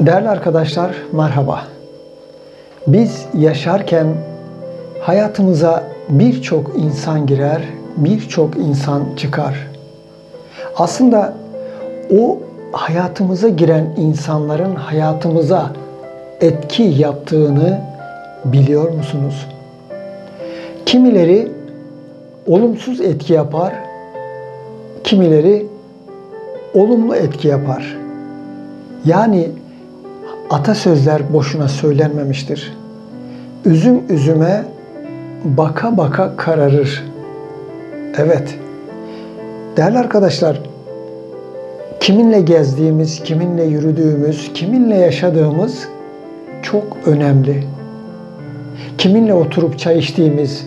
Değerli arkadaşlar merhaba. Biz yaşarken hayatımıza birçok insan girer, birçok insan çıkar. Aslında o hayatımıza giren insanların hayatımıza etki yaptığını biliyor musunuz? Kimileri olumsuz etki yapar, kimileri olumlu etki yapar. Yani atasözler boşuna söylenmemiştir. Üzüm üzüme baka baka kararır. Evet. Değerli arkadaşlar, kiminle gezdiğimiz, kiminle yürüdüğümüz, kiminle yaşadığımız çok önemli. Kiminle oturup çay içtiğimiz,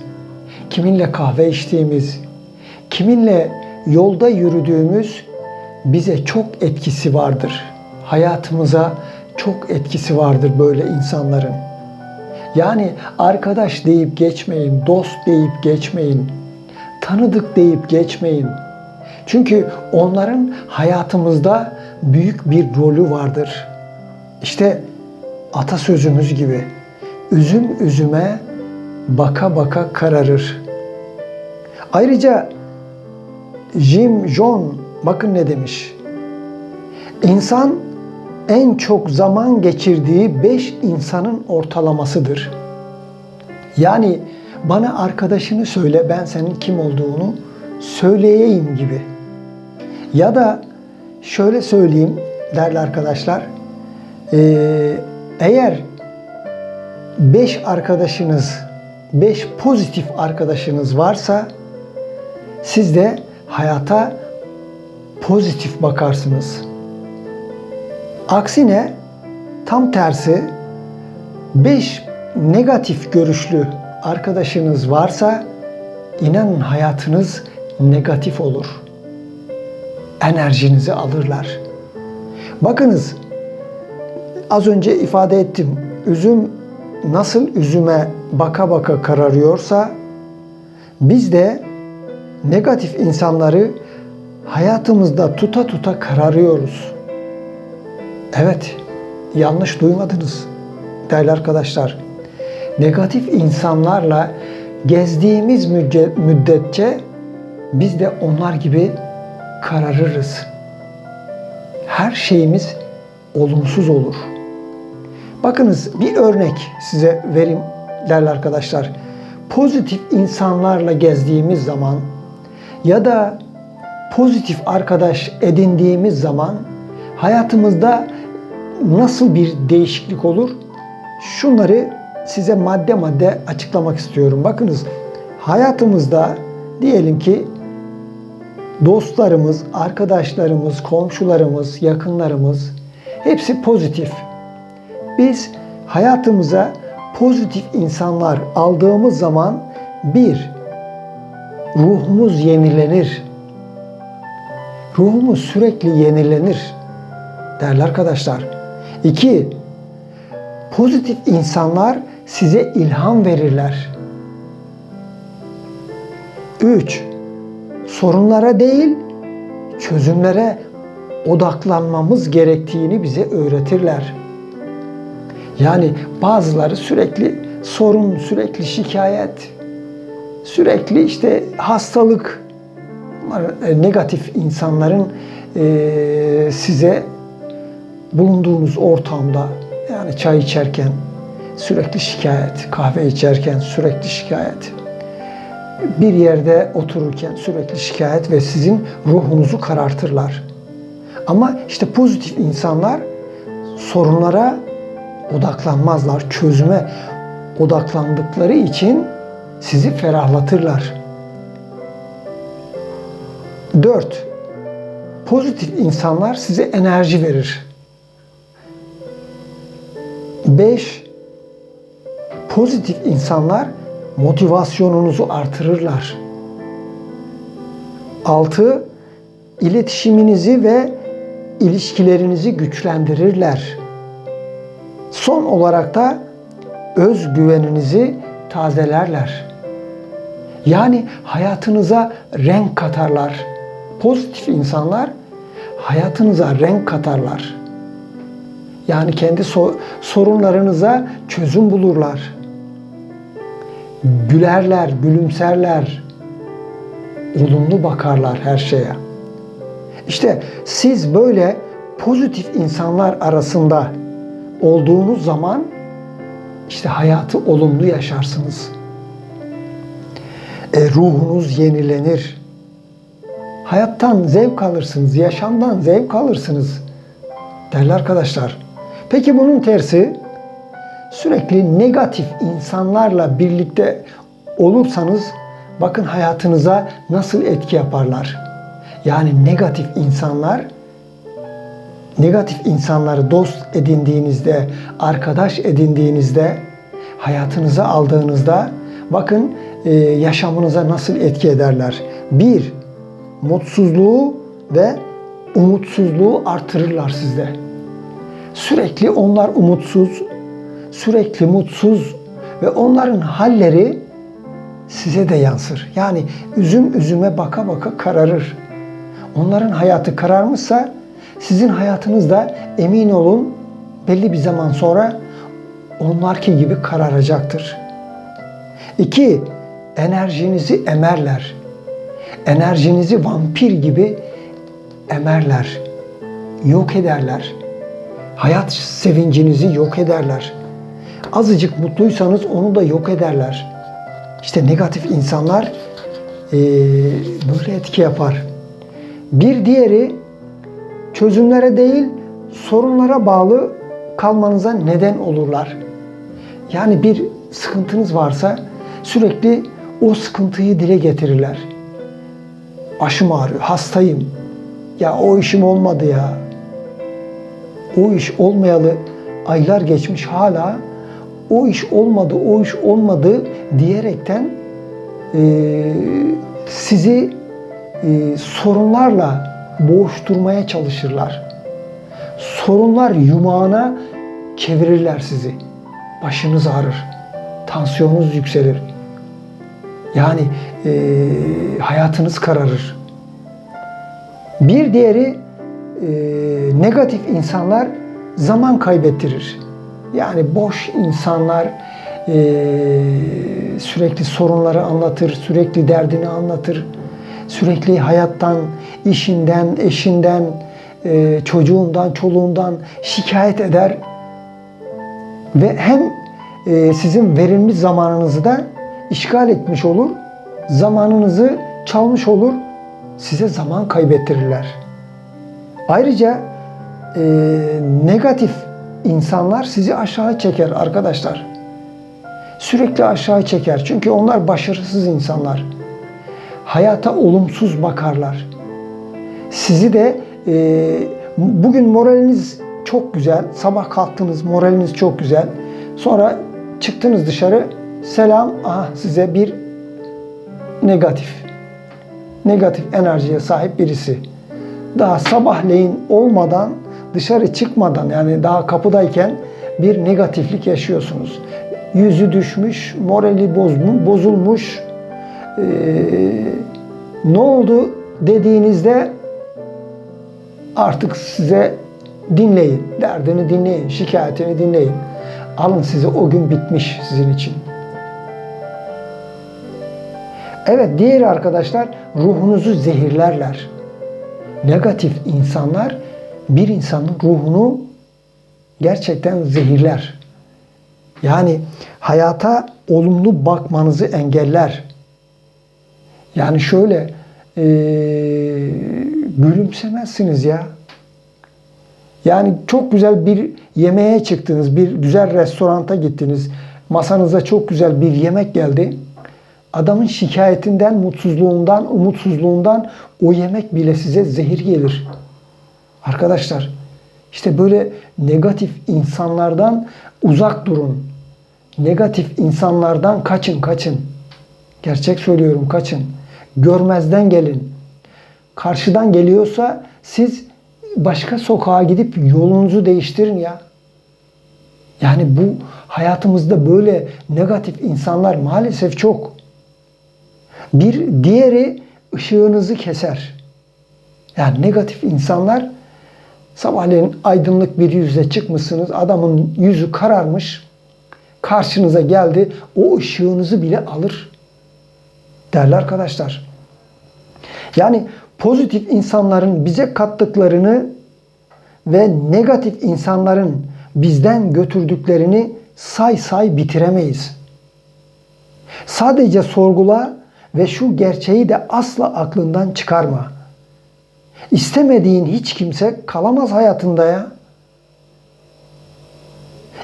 kiminle kahve içtiğimiz, kiminle yolda yürüdüğümüz bize çok etkisi vardır. Hayatımıza çok etkisi vardır böyle insanların. Yani arkadaş deyip geçmeyin, dost deyip geçmeyin, tanıdık deyip geçmeyin. Çünkü onların hayatımızda büyük bir rolü vardır. İşte atasözümüz gibi üzüm üzüme baka baka kararır. Ayrıca Jim John bakın ne demiş. İnsan en çok zaman geçirdiği beş insanın ortalamasıdır. Yani bana arkadaşını söyle ben senin kim olduğunu söyleyeyim gibi. Ya da şöyle söyleyeyim değerli arkadaşlar. Ee, eğer beş arkadaşınız, beş pozitif arkadaşınız varsa siz de hayata pozitif bakarsınız. Aksine tam tersi 5 negatif görüşlü arkadaşınız varsa inanın hayatınız negatif olur. Enerjinizi alırlar. Bakınız az önce ifade ettim. Üzüm nasıl üzüme baka baka kararıyorsa biz de negatif insanları hayatımızda tuta tuta kararıyoruz. Evet, yanlış duymadınız değerli arkadaşlar. Negatif insanlarla gezdiğimiz müddetçe biz de onlar gibi kararırız. Her şeyimiz olumsuz olur. Bakınız bir örnek size vereyim değerli arkadaşlar. Pozitif insanlarla gezdiğimiz zaman ya da pozitif arkadaş edindiğimiz zaman hayatımızda nasıl bir değişiklik olur? Şunları size madde madde açıklamak istiyorum. Bakınız hayatımızda diyelim ki dostlarımız, arkadaşlarımız, komşularımız, yakınlarımız hepsi pozitif. Biz hayatımıza pozitif insanlar aldığımız zaman bir ruhumuz yenilenir. Ruhumuz sürekli yenilenir değerli arkadaşlar. İki, pozitif insanlar size ilham verirler. Üç, sorunlara değil çözümlere odaklanmamız gerektiğini bize öğretirler. Yani bazıları sürekli sorun, sürekli şikayet, sürekli işte hastalık, negatif insanların size bulunduğunuz ortamda yani çay içerken sürekli şikayet, kahve içerken sürekli şikayet, bir yerde otururken sürekli şikayet ve sizin ruhunuzu karartırlar. Ama işte pozitif insanlar sorunlara odaklanmazlar. Çözüme odaklandıkları için sizi ferahlatırlar. 4. Pozitif insanlar size enerji verir. 5. Pozitif insanlar motivasyonunuzu artırırlar. 6. İletişiminizi ve ilişkilerinizi güçlendirirler. Son olarak da özgüveninizi tazelerler. Yani hayatınıza renk katarlar. Pozitif insanlar hayatınıza renk katarlar. Yani kendi so- sorunlarınıza çözüm bulurlar. Gülerler, gülümserler. Olumlu bakarlar her şeye. İşte siz böyle pozitif insanlar arasında olduğunuz zaman işte hayatı olumlu yaşarsınız. E, ruhunuz yenilenir. Hayattan zevk alırsınız, yaşamdan zevk alırsınız. Değerli arkadaşlar. Peki bunun tersi sürekli negatif insanlarla birlikte olursanız bakın hayatınıza nasıl etki yaparlar. Yani negatif insanlar negatif insanları dost edindiğinizde, arkadaş edindiğinizde, hayatınıza aldığınızda bakın e, yaşamınıza nasıl etki ederler. Bir, mutsuzluğu ve umutsuzluğu artırırlar sizde. Sürekli onlar umutsuz, sürekli mutsuz ve onların halleri size de yansır. Yani üzüm üzüme baka baka kararır. Onların hayatı kararmışsa sizin hayatınız da emin olun belli bir zaman sonra onlarki gibi kararacaktır. İki, enerjinizi emerler. Enerjinizi vampir gibi emerler. Yok ederler. Hayat sevincinizi yok ederler. Azıcık mutluysanız onu da yok ederler. İşte negatif insanlar eee, böyle etki yapar. Bir diğeri çözümlere değil sorunlara bağlı kalmanıza neden olurlar. Yani bir sıkıntınız varsa sürekli o sıkıntıyı dile getirirler. Başım ağrıyor, hastayım. Ya o işim olmadı ya. O iş olmayalı aylar geçmiş hala o iş olmadı, o iş olmadı diyerekten eee, sizi eee, sorunlarla boğuşturmaya çalışırlar. Sorunlar yumağına çevirirler sizi. Başınız ağrır, tansiyonunuz yükselir. Yani eee, hayatınız kararır. Bir diğeri e, negatif insanlar zaman kaybettirir. Yani boş insanlar e, sürekli sorunları anlatır, sürekli derdini anlatır, sürekli hayattan, işinden, eşinden, e, çocuğundan, çoluğundan şikayet eder ve hem e, sizin verimli zamanınızı da işgal etmiş olur, zamanınızı çalmış olur, size zaman kaybettirirler. Ayrıca e, negatif insanlar sizi aşağı çeker arkadaşlar. Sürekli aşağı çeker. Çünkü onlar başarısız insanlar. Hayata olumsuz bakarlar. Sizi de e, bugün moraliniz çok güzel. Sabah kalktınız moraliniz çok güzel. Sonra çıktınız dışarı. Selam. Aha size bir negatif. Negatif enerjiye sahip birisi daha sabahleyin olmadan dışarı çıkmadan yani daha kapıdayken bir negatiflik yaşıyorsunuz. Yüzü düşmüş, morali bozulmuş. Ee, ne oldu dediğinizde artık size dinleyin, derdini dinleyin, şikayetini dinleyin. Alın size o gün bitmiş sizin için. Evet diğeri arkadaşlar ruhunuzu zehirlerler negatif insanlar bir insanın ruhunu gerçekten zehirler. Yani hayata olumlu bakmanızı engeller. Yani şöyle e, gülümsemezsiniz ya. Yani çok güzel bir yemeğe çıktınız, bir güzel restoranta gittiniz. Masanıza çok güzel bir yemek geldi. Adamın şikayetinden, mutsuzluğundan, umutsuzluğundan o yemek bile size zehir gelir. Arkadaşlar işte böyle negatif insanlardan uzak durun. Negatif insanlardan kaçın, kaçın. Gerçek söylüyorum kaçın. Görmezden gelin. Karşıdan geliyorsa siz başka sokağa gidip yolunuzu değiştirin ya. Yani bu hayatımızda böyle negatif insanlar maalesef çok. Bir diğeri ışığınızı keser. Yani negatif insanlar Sabahleyin aydınlık bir yüzle çıkmışsınız. Adamın yüzü kararmış. Karşınıza geldi. O ışığınızı bile alır. Değerli arkadaşlar. Yani pozitif insanların bize kattıklarını ve negatif insanların bizden götürdüklerini say say bitiremeyiz. Sadece sorgula ve şu gerçeği de asla aklından çıkarma. İstemediğin hiç kimse kalamaz hayatında ya.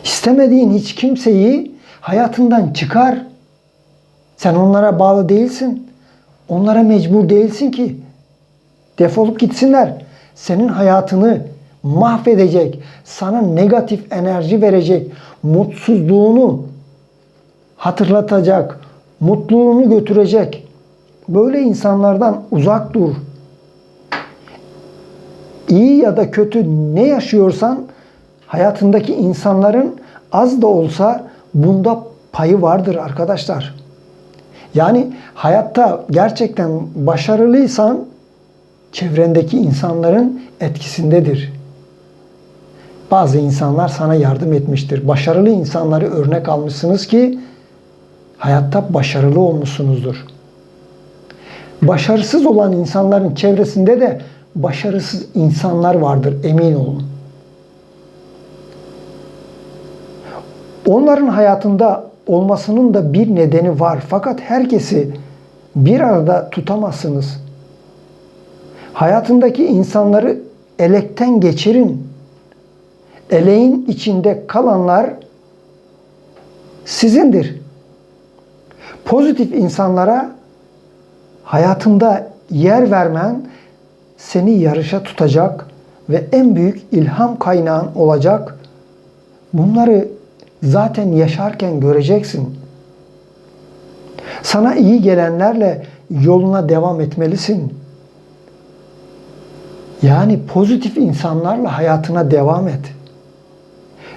İstemediğin hiç kimseyi hayatından çıkar. Sen onlara bağlı değilsin. Onlara mecbur değilsin ki. Defolup gitsinler. Senin hayatını mahvedecek, sana negatif enerji verecek, mutsuzluğunu hatırlatacak, mutluluğunu götürecek. Böyle insanlardan uzak dur. İyi ya da kötü ne yaşıyorsan hayatındaki insanların az da olsa bunda payı vardır arkadaşlar. Yani hayatta gerçekten başarılıysan çevrendeki insanların etkisindedir. Bazı insanlar sana yardım etmiştir. Başarılı insanları örnek almışsınız ki hayatta başarılı olmuşsunuzdur. Başarısız olan insanların çevresinde de başarısız insanlar vardır emin olun. Onların hayatında olmasının da bir nedeni var. Fakat herkesi bir arada tutamazsınız. Hayatındaki insanları elekten geçirin. Eleğin içinde kalanlar sizindir. Pozitif insanlara hayatında yer vermen seni yarışa tutacak ve en büyük ilham kaynağın olacak. Bunları zaten yaşarken göreceksin. Sana iyi gelenlerle yoluna devam etmelisin. Yani pozitif insanlarla hayatına devam et.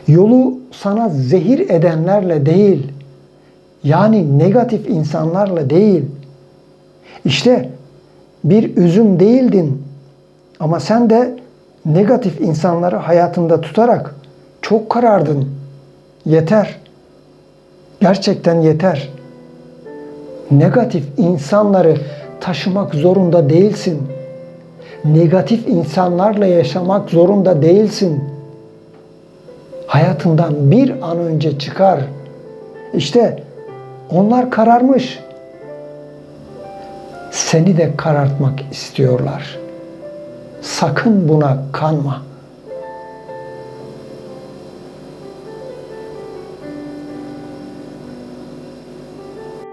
Yolu sana zehir edenlerle değil, yani negatif insanlarla değil. İşte bir üzüm değildin ama sen de negatif insanları hayatında tutarak çok karardın. Yeter. Gerçekten yeter. Negatif insanları taşımak zorunda değilsin. Negatif insanlarla yaşamak zorunda değilsin. Hayatından bir an önce çıkar. İşte onlar kararmış. Seni de karartmak istiyorlar. Sakın buna kanma.